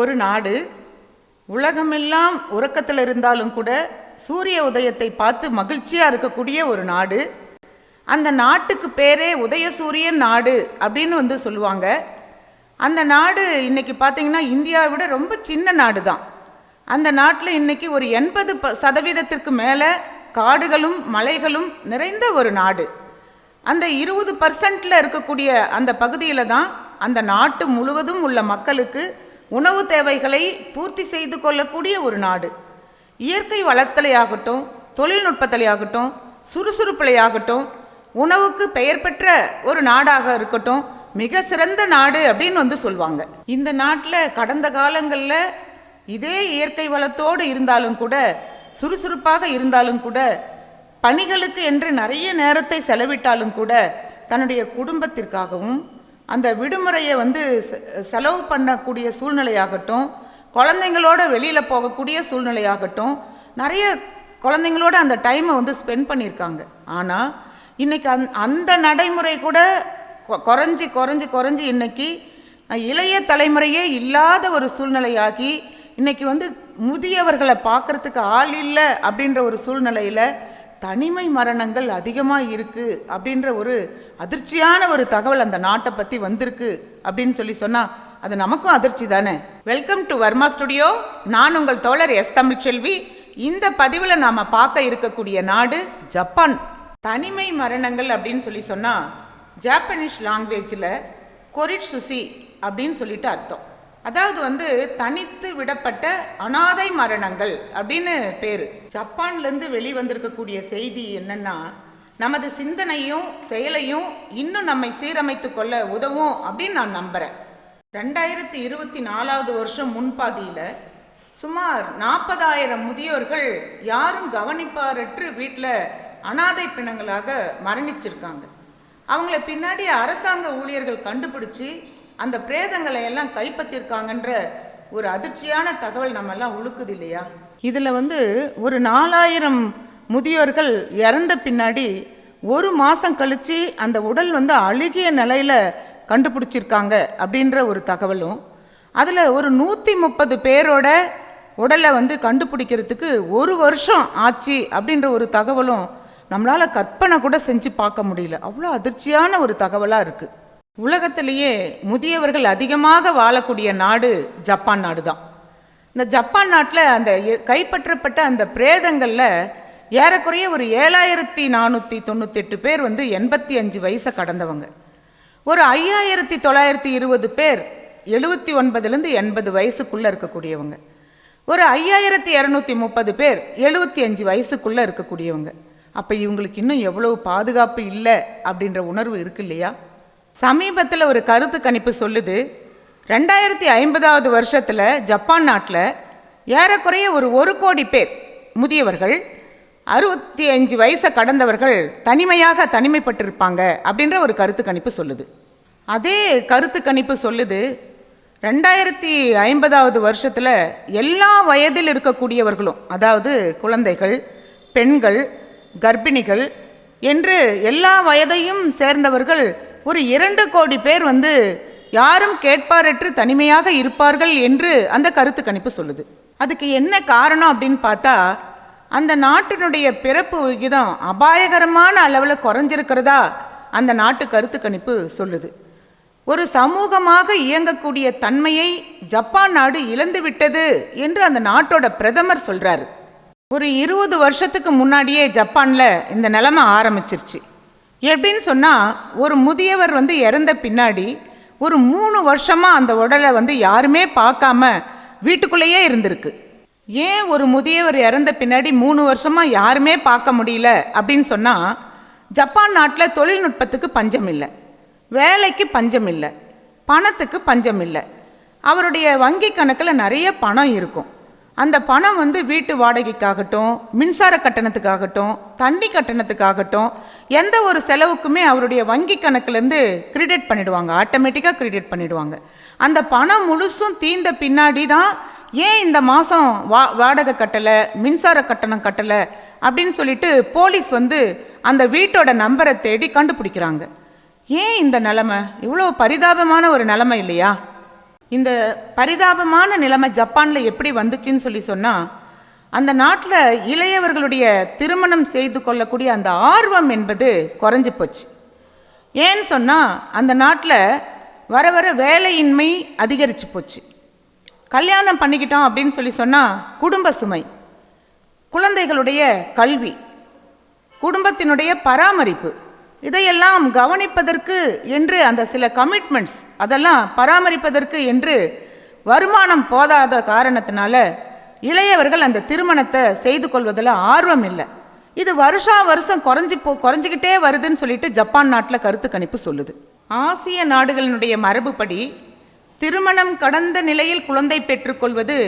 ஒரு நாடு உலகமெல்லாம் உறக்கத்தில் இருந்தாலும் கூட சூரிய உதயத்தை பார்த்து மகிழ்ச்சியாக இருக்கக்கூடிய ஒரு நாடு. அந்த நாட்டுக்கு பேரே உதயசூரியன் நாடு அப்படின்னு வந்து சொல்லுவாங்க. அந்த நாடு இன்றைக்கி பார்த்திங்கன்னா இந்தியாவை விட ரொம்ப சின்ன நாடு தான் அந்த நாட்டில் இன்னைக்கு ஒரு எண்பது ப சதவீதத்திற்கு மேலே காடுகளும் மலைகளும் நிறைந்த ஒரு நாடு. அந்த இருபது பர்சன்டில் இருக்கக்கூடிய அந்த பகுதியில் தான் அந்த நாட்டு முழுவதும் உள்ள மக்களுக்கு உணவு தேவைகளை பூர்த்தி செய்து கொள்ளக்கூடிய ஒரு நாடு. இயற்கை வளர்த்தலையாகட்டும் தொழில்நுட்பத்தலையாகட்டும் சுறுசுறுப்பிலையாகட்டும் உணவுக்கு பெயர் பெற்ற ஒரு நாடாக இருக்கட்டும் மிக சிறந்த நாடு அப்படின்னு வந்து சொல்லுவாங்க இந்த நாட்டில் கடந்த காலங்களில் இதே இயற்கை வளத்தோடு இருந்தாலும் கூட சுறுசுறுப்பாக இருந்தாலும் கூட பணிகளுக்கு என்று நிறைய நேரத்தை செலவிட்டாலும் கூட தன்னுடைய குடும்பத்திற்காகவும் அந்த விடுமுறையை வந்து செலவு பண்ணக்கூடிய சூழ்நிலையாகட்டும் குழந்தைங்களோட வெளியில் போகக்கூடிய சூழ்நிலையாகட்டும் நிறைய குழந்தைங்களோட அந்த டைமை வந்து ஸ்பெண்ட் பண்ணியிருக்காங்க. ஆனால் இன்றைக்கி அந் அந்த நடைமுறை கூட கொ- குறைஞ்சி குறைஞ்சி குறைஞ்சி இன்றைக்கி இளைய தலைமுறையே இல்லாத ஒரு சூழ்நிலையாகி இன்றைக்கி வந்து முதியவர்களை பார்க்கறதுக்கு ஆள் இல்லை அப்படின்ற ஒரு சூழ்நிலையில் தனிமை மரணங்கள் அதிகமாக இருக்குது அப்படின்ற ஒரு அதிர்ச்சியான ஒரு தகவல் அந்த நாட்டை பற்றி வந்திருக்கு அப்படின்னு சொல்லி சொன்னால் அது நமக்கும் அதிர்ச்சி தானே? வெல்கம் டு வர்மா ஸ்டுடியோ நான் உங்கள் தோழர் எஸ் தமிழ்ச்செல்வி. இந்த பதிவில் நாம் பார்க்க இருக்கக்கூடிய நாடு ஜப்பான். தனிமை மரணங்கள் அப்படின்னு சொல்லி சொன்னால் ஜாப்பனீஸ் லாங்குவேஜில் கொரிட்சுசி அப்படின்னு சொல்லிட்டு அர்த்தம். அதாவது வந்து தனித்து விடப்பட்ட அனாதை மரணங்கள் அப்படின்னு பேர். ஜப்பான்லேருந்து வெளிவந்திருக்கக்கூடிய செய்தி என்னன்னா நமது சிந்தனையும் செயலையும் இன்னும் நம்மை சீரமைத்து கொள்ள உதவும் அப்படின்னு நான் நம்புகிறேன் ரெண்டாயிரத்தி இருபத்தி நாலாவது வருஷம் முன்பாதியில் சுமார் நாற்பதாயிரம் முதியோர்கள் யாரும் கவனிப்பாரற்று வீட்டில் அனாதை பிணங்களாக மரணிச்சிருக்காங்க. அவங்கள பின்னாடி அரசாங்க ஊழியர்கள் கண்டுபிடிச்சி அந்த பிரேதங்களை எல்லாம் கைப்பற்றிருக்காங்கன்ற ஒரு அதிர்ச்சியான தகவல் நம்ம எல்லாம் உழுக்குது இல்லையா? இதில் வந்து ஒரு நாலாயிரம் முதியோர்கள் இறந்த பின்னாடி ஒரு மாதம் கழித்து அந்த உடல் வந்து அழுகிய நிலையில் கண்டுபிடிச்சிருக்காங்க அப்படின்ற ஒரு தகவலும் அதில் ஒரு நூற்றி முப்பது பேரோட உடலை வந்து கண்டுபிடிக்கிறதுக்கு ஒரு வருஷம் ஆச்சு அப்படின்ற ஒரு தகவலும் நம்மளால் கற்பனை கூட செஞ்சு பார்க்க முடியல. அவ்வளோ அதிர்ச்சியான ஒரு தகவலாக இருக்குது உலகத்திலேயே முதியவர்கள் அதிகமாக வாழக்கூடிய நாடு ஜப்பான் நாடு தான் இந்த ஜப்பான் நாட்டில் அந்த கைப்பற்றப்பட்ட அந்த பிரேதங்களில் ஏறக்குறைய ஒரு ஏழாயிரத்தி நானூற்றி தொண்ணூத்தெட்டு பேர் வந்து எண்பத்தி அஞ்சு வயசை கடந்தவங்க. ஒரு ஐயாயிரத்தி தொள்ளாயிரத்தி இருபது பேர் எழுபத்தி ஒன்பதுலேருந்து எண்பது வயசுக்குள்ளே இருக்கக்கூடியவங்க. ஒரு ஐயாயிரத்தி இரநூத்தி முப்பது பேர் எழுபத்தி அஞ்சு வயசுக்குள்ளே இருக்கக்கூடியவங்க. அப்போ இவங்களுக்கு இன்னும் எவ்வளவு பாதுகாப்பு இல்லை அப்படின்ற உணர்வு இருக்கு இல்லையா? சமீபத்தில் ஒரு கருத்து கணிப்பு சொல்லுது. ரெண்டாயிரத்தி ஐம்பதாவது வருஷத்தில் ஜப்பான் நாட்டில் ஏறக்குறைய ஒரு ஒரு கோடி பேர் முதியவர்கள் அறுபத்தி அஞ்சு வயசை கடந்தவர்கள் தனிமையாக தனிமைப்பட்டிருப்பாங்க அப்படின்ற ஒரு கருத்து கணிப்பு சொல்லுது. அதே கருத்து கணிப்பு சொல்லுது ரெண்டாயிரத்தி ஐம்பதாவது வருஷத்தில் எல்லா வயதில் இருக்கக்கூடியவர்களும் அதாவது குழந்தைகள் பெண்கள் கர்ப்பிணிகள் என்று எல்லா வயதையும் சேர்ந்தவர்கள் ஒரு இரண்டு கோடி பேர் வந்து யாரும் கேட்பாரற்று தனிமையாக இருப்பார்கள் என்று அந்த கருத்து கணிப்பு சொல்லுது. அதுக்கு என்ன காரணம் அப்படின்னு பார்த்தா அந்த நாட்டினுடைய பிறப்பு விகிதம் அபாயகரமான அளவில் குறைஞ்சிருக்கிறதா அந்த நாட்டு கருத்து கணிப்பு சொல்லுது. ஒரு சமூகமாக இயங்கக்கூடிய தன்மையை ஜப்பான் நாடு இழந்து விட்டது என்று அந்த நாட்டோட பிரதமர் சொல்கிறார் ஒரு இருபது வருஷத்துக்கு முன்னாடியே ஜப்பானில் இந்த நிலைமை ஆரம்பிச்சிருச்சு. எப்படின்னு சொன்னால் ஒரு முதியவர் வந்து இறந்த பின்னாடி ஒரு மூணு வருஷமாக அந்த உடலை வந்து யாருமே பார்க்காம வீட்டுக்குள்ளேயே இருந்திருக்கு. ஏன் ஒரு முதியவர் இறந்த பின்னாடி மூணு வருஷமாக யாருமே பார்க்க முடியல அப்படின்னு சொன்னால் ஜப்பான் நாட்டில் தொழில்நுட்பத்துக்கு பஞ்சம் இல்லை. வேலைக்கு பஞ்சம் இல்லை. பணத்துக்கு பஞ்சம் இல்லை. அவருடைய வங்கி கணக்கில் நிறைய பணம் இருக்கும். அந்த பணம் வந்து வீட்டு வாடகைக்காகட்டும் மின்சார கட்டணத்துக்காகட்டும் தண்ணி கட்டணத்துக்காகட்டும் எந்த ஒரு செலவுக்குமே அவருடைய வங்கி கணக்குலேருந்து கிரெடிட் பண்ணிடுவாங்க. ஆட்டோமேட்டிக்காக கிரெடிட் பண்ணிடுவாங்க. அந்த பணம் முழுசும் தீர்ந்த பின்னாடி தான் ஏன் இந்த மாதம் வா வாடகை கட்டலை மின்சார கட்டணம் கட்டலை அப்படின்னு சொல்லிட்டு போலீஸ் வந்து அந்த வீட்டோட நம்பரை தேடி கண்டுபிடிக்கிறாங்க. ஏன் இந்த நிலமை? இவ்வளோ பரிதாபமான ஒரு நிலமை இல்லையா? இந்த பரிதாபமான நிலைமை ஜப்பானில் எப்படி வந்துச்சுன்னு சொல்லி சொன்னால் அந்த நாட்டில் இளையவர்களுடைய திருமணம் செய்து கொள்ளக்கூடிய அந்த ஆர்வம் என்பது குறைஞ்சி போச்சு. ஏன்னு சொன்னால் அந்த நாட்டில் வர வர வேலையின்மை அதிகரித்து போச்சு. கல்யாணம் பண்ணிக்கிட்டோம் அப்படின்னு சொல்லி சொன்னால் குடும்ப சுமை குழந்தைகளுடைய கல்வி குடும்பத்தினுடைய பராமரிப்பு இதையெல்லாம் கவனிப்பதற்கு என்று அந்த சில கமிட்மெண்ட்ஸ் அதெல்லாம் பராமரிப்பதற்கு என்று வருமானம் போதாத காரணத்தினால இளையவர்கள் அந்த திருமணத்தை செய்து கொள்வதில் ஆர்வம் இல்லை. இது வருஷா வருஷம் குறைஞ்சி போ குறைஞ்சிக்கிட்டே வருதுன்னு சொல்லிட்டு ஜப்பான் நாட்டில் கருத்து கணிப்பு சொல்லுது. ஆசிய நாடுகளினுடைய மரபுப்படி திருமணம் கடந்த நிலையில் குழந்தை பெற்றுக்கொள்வது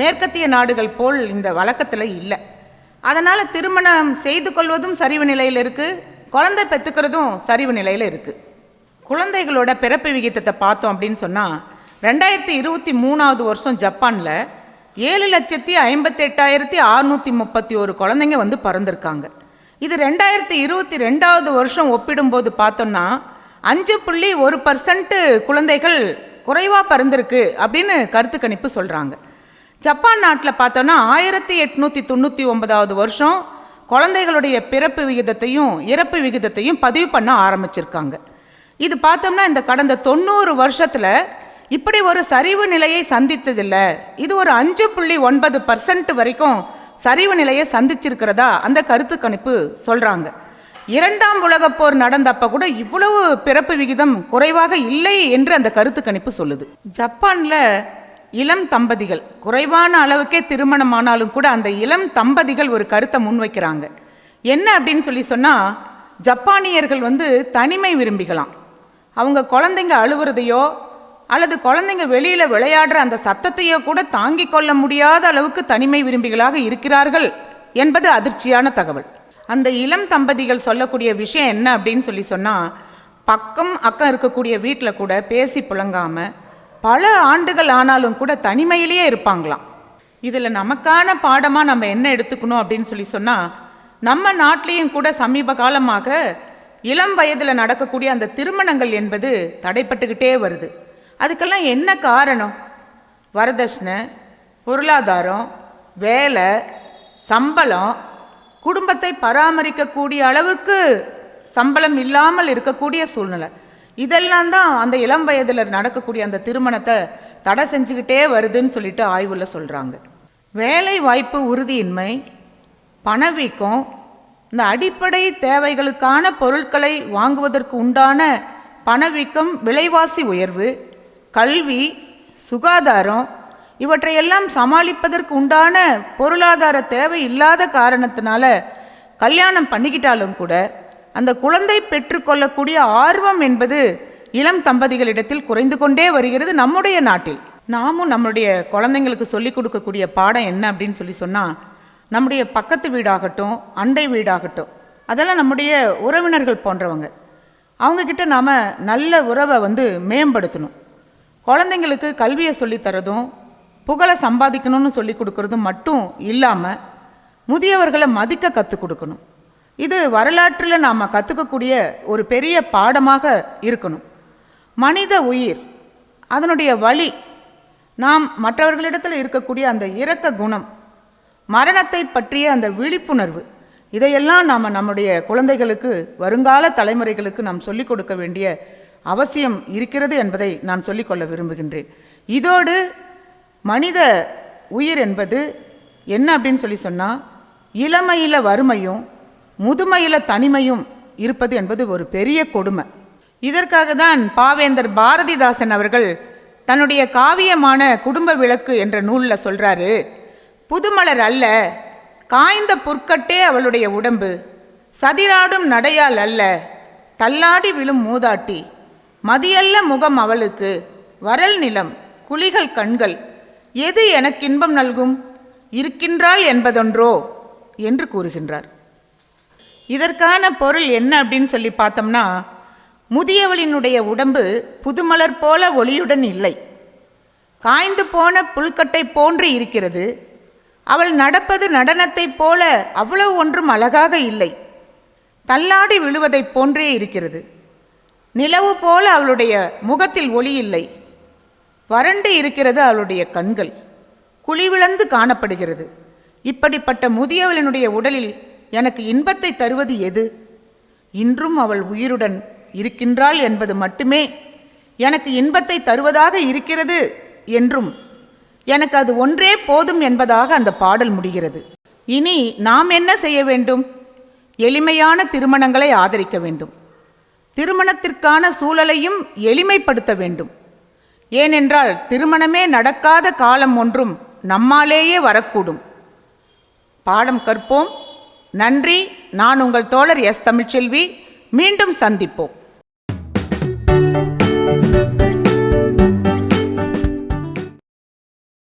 மேற்கத்திய நாடுகள் போல் இந்த வழக்கத்தில் இல்லை. அதனால் திருமணம் செய்து கொள்வதும் சரிவு நிலையில் இருக்குது குழந்தை பெற்றுக்கிறதும் சரிவு நிலையில் இருக்குது குழந்தைகளோட பிறப்பு விகிதத்தை பார்த்தோம் அப்படின்னு சொன்னால் ரெண்டாயிரத்தி இருபத்தி மூணாவது வருஷம் ஜப்பானில் ஏழு லட்சத்தி ஐம்பத்தெட்டாயிரத்தி அறுநூற்றி முப்பத்தி ஒரு குழந்தைங்க வந்து பிறந்திருக்காங்க. இது ரெண்டாயிரத்தி இருபத்தி ரெண்டாவது வருஷம் ஒப்பிடும்போது பார்த்தோம்னா அஞ்சு புள்ளி ஒரு பர்சன்ட்டு குழந்தைகள் குறைவாக பிறந்திருக்கு அப்படின்னு கருத்து கணிப்பு சொல்கிறாங்க ஜப்பான் நாட்டில் பார்த்தோன்னா ஆயிரத்தி எட்நூற்றி தொண்ணூற்றி ஒன்பதாவது வருஷம் குழந்தைகளுடைய பிறப்பு விகிதத்தையும் இறப்பு விகிதத்தையும் பதிவு பண்ண ஆரம்பிச்சிருக்காங்க. இது பார்த்தோம்னா இந்த கடந்த தொண்ணூறு வருஷத்தில் இப்படி ஒரு சரிவு நிலையை சந்தித்ததில்லை. இது ஒரு அஞ்சு புள்ளி ஒன்பது பர்சன்ட் வரைக்கும் சரிவு நிலையை சந்திச்சிருக்கிறதா? அந்த கருத்து கணிப்பு சொல்கிறாங்க இரண்டாம் உலகப் போர் கூட இவ்வளவு பிறப்பு விகிதம் குறைவாக இல்லை என்று அந்த கருத்து கணிப்பு சொல்லுது. ஜப்பானில் இளம் தம்பதிகள். குறைவான அளவுக்கே திருமணம் ஆனாலும் கூட அந்த இளம் தம்பதிகள் ஒரு கருத்தை முன்வைக்கிறாங்க. என்ன அப்படின்னு சொல்லி சொன்னால் ஜப்பானியர்கள் வந்து தனிமை விரும்பிகளாம் அவங்க குழந்தைங்க அழுவுறதையோ அல்லது குழந்தைங்க வெளியில் விளையாடுற அந்த சத்தத்தையோ கூட தாங்கிக் கொள்ள முடியாத அளவுக்கு தனிமை விரும்பிகளாக இருக்கிறார்கள் என்பது அதிர்ச்சியான தகவல். அந்த இளம் தம்பதிகள் சொல்லக்கூடிய விஷயம் என்ன அப்படின்னு சொல்லி சொன்னால் பக்கம் அக்கம் இருக்கக்கூடிய வீட்டில் கூட பேசி புழங்காமல் பல ஆண்டுகள் ஆனாலும் கூட தனிமையிலேயே இருப்பாங்களாம். இதில் நமக்கான பாடமாக நம்ம என்ன எடுத்துக்கணும் அப்படின்னு சொல்லி சொன்னால் நம்ம நாட்டிலையும் கூட சமீப காலமாக இளம் வயதில் நடக்கக்கூடிய அந்த திருமணங்கள் என்பது தடைப்பட்டுக்கிட்டே வருது. அதுக்கெல்லாம் என்ன காரணம்? வரதட்சணை பொருளாதாரம் வேலை சம்பளம் குடும்பத்தை பராமரிக்கக்கூடிய அளவுக்கு சம்பளம் இல்லாமல் இருக்கக்கூடிய சூழ்நிலை. இதெல்லாம் தான் அந்த இளம் வயதில் நடக்கக்கூடிய அந்த திருமணத்தை தடை செஞ்சுக்கிட்டே வருதுன்னு சொல்லிட்டு ஆய்வில் சொல்கிறாங்க வேலை வாய்ப்பு உறுதியின்மை பணவீக்கம் இந்த அடிப்படை தேவைகளுக்கான பொருட்களை வாங்குவதற்கு உண்டான பணவீக்கம் விலைவாசி உயர்வு கல்வி சுகாதாரம் இவற்றையெல்லாம் சமாளிப்பதற்கு உண்டான பொருளாதார தேவை இல்லாத காரணத்தினால கல்யாணம் பண்ணிக்கிட்டாலும் கூட அந்த குழந்தை பெற்றுக்கொள்ளக்கூடிய ஆர்வம் என்பது இளம் தம்பதிகளிடத்தில் குறைந்து கொண்டே வருகிறது நம்முடைய நாட்டில். நாமும் நம்முடைய குழந்தைங்களுக்கு சொல்லிக் கொடுக்கக்கூடிய பாடம் என்ன அப்படின்னு சொல்லி சொன்னால் நம்முடைய பக்கத்து வீடாகட்டும் அண்டை வீடாகட்டும் அதெல்லாம் நம்முடைய உறவினர்கள் போன்றவங்க. அவங்கக்கிட்ட நாம் நல்ல உறவை வந்து மேம்படுத்தணும். குழந்தைங்களுக்கு கல்வியை சொல்லித்தரதும் புகழை சம்பாதிக்கணும்னு சொல்லி கொடுக்கறதும் மட்டும் இல்லாமல் முதியவர்களை மதிக்க கற்றுக் கொடுக்கணும். இது வரலாற்றில் நாம் கற்றுக்கக்கூடிய ஒரு பெரிய பாடமாக இருக்கணும். மனித உயிர் அதனுடைய வழி நாம் மற்றவர்களிடத்தில் இருக்கக்கூடிய அந்த இரக்க குணம் மரணத்தை பற்றிய அந்த விழிப்புணர்வு இதையெல்லாம் நாம் நம்முடைய குழந்தைகளுக்கு வருங்கால தலைமுறைகளுக்கு நாம் சொல்லிக் கொடுக்க வேண்டிய அவசியம் இருக்கிறது என்பதை நான் சொல்லிக்கொள்ள விரும்புகின்றேன். இதோடு மனித உயிர் என்பது என்ன அப்படின்னு சொல்லி சொன்னால் இளமையில் வறுமையும் முதுமையில் தனிமையும் இருப்பது என்பது ஒரு பெரிய கொடுமை. இதற்காக தான் பாவேந்தர் பாரதிதாசன் அவர்கள் தன்னுடைய காவியமான குடும்ப விளக்கு என்ற நூலில் சொல்கிறாரு புதுமலர் அல்ல காய்ந்த புற்கட்டே அவளுடைய உடம்பு சதிராடும் நடையால் அல்ல தள்ளாடி விழும் மூதாட்டி மதியல்ல முகம் அவளுக்கு வரல் நிலம் குழிகள் கண்கள் எது எனக்கு இன்பம் நல்கும்? இருக்கின்றாள் என்பதொன்றோ? என்று கூறுகின்றார். இதற்கான பொருள் என்ன அப்படின்னு சொல்லி பார்த்தோம்னா முதியவளினுடைய உடம்பு புதுமலர் போல ஒளியுடன் இல்லை. காய்ந்து போன புல்கட்டை போன்று இருக்கிறது. அவள் நடப்பது நடனத்தைப் போல அவ்வளவு ஒன்றும் அழகாக இல்லை. தள்ளாடி விழுவதைப் போன்றே இருக்கிறது. நிலவு போல அவளுடைய முகத்தில் ஒளி இல்லை. வறண்டு இருக்கிறது அவளுடைய கண்கள். குழிவிழந்து காணப்படுகிறது. இப்படிப்பட்ட முதியவளினுடைய உடலில் எனக்கு இன்பத்தை தருவது எது? இன்றும் அவள் உயிருடன் இருக்கின்றாள் என்பது மட்டுமே. எனக்கு இன்பத்தை தருவதாக இருக்கிறது என்றும் எனக்கு அது ஒன்றே போதும் என்பதாக அந்த பாடல் முடிகிறது. இனி நாம் என்ன செய்ய வேண்டும்? எளிமையான திருமணங்களை ஆதரிக்க வேண்டும். திருமணத்திற்கான சூழலையும் எளிமைப்படுத்த வேண்டும். ஏனென்றால் திருமணமே நடக்காத காலம் ஒன்றும் நம்மாலேயே வரக்கூடும். பாடம் கற்போம். நன்றி. நான் உங்கள் தோழர் எஸ் தமிழ்ச்செல்வி. மீண்டும் சந்திப்போம்.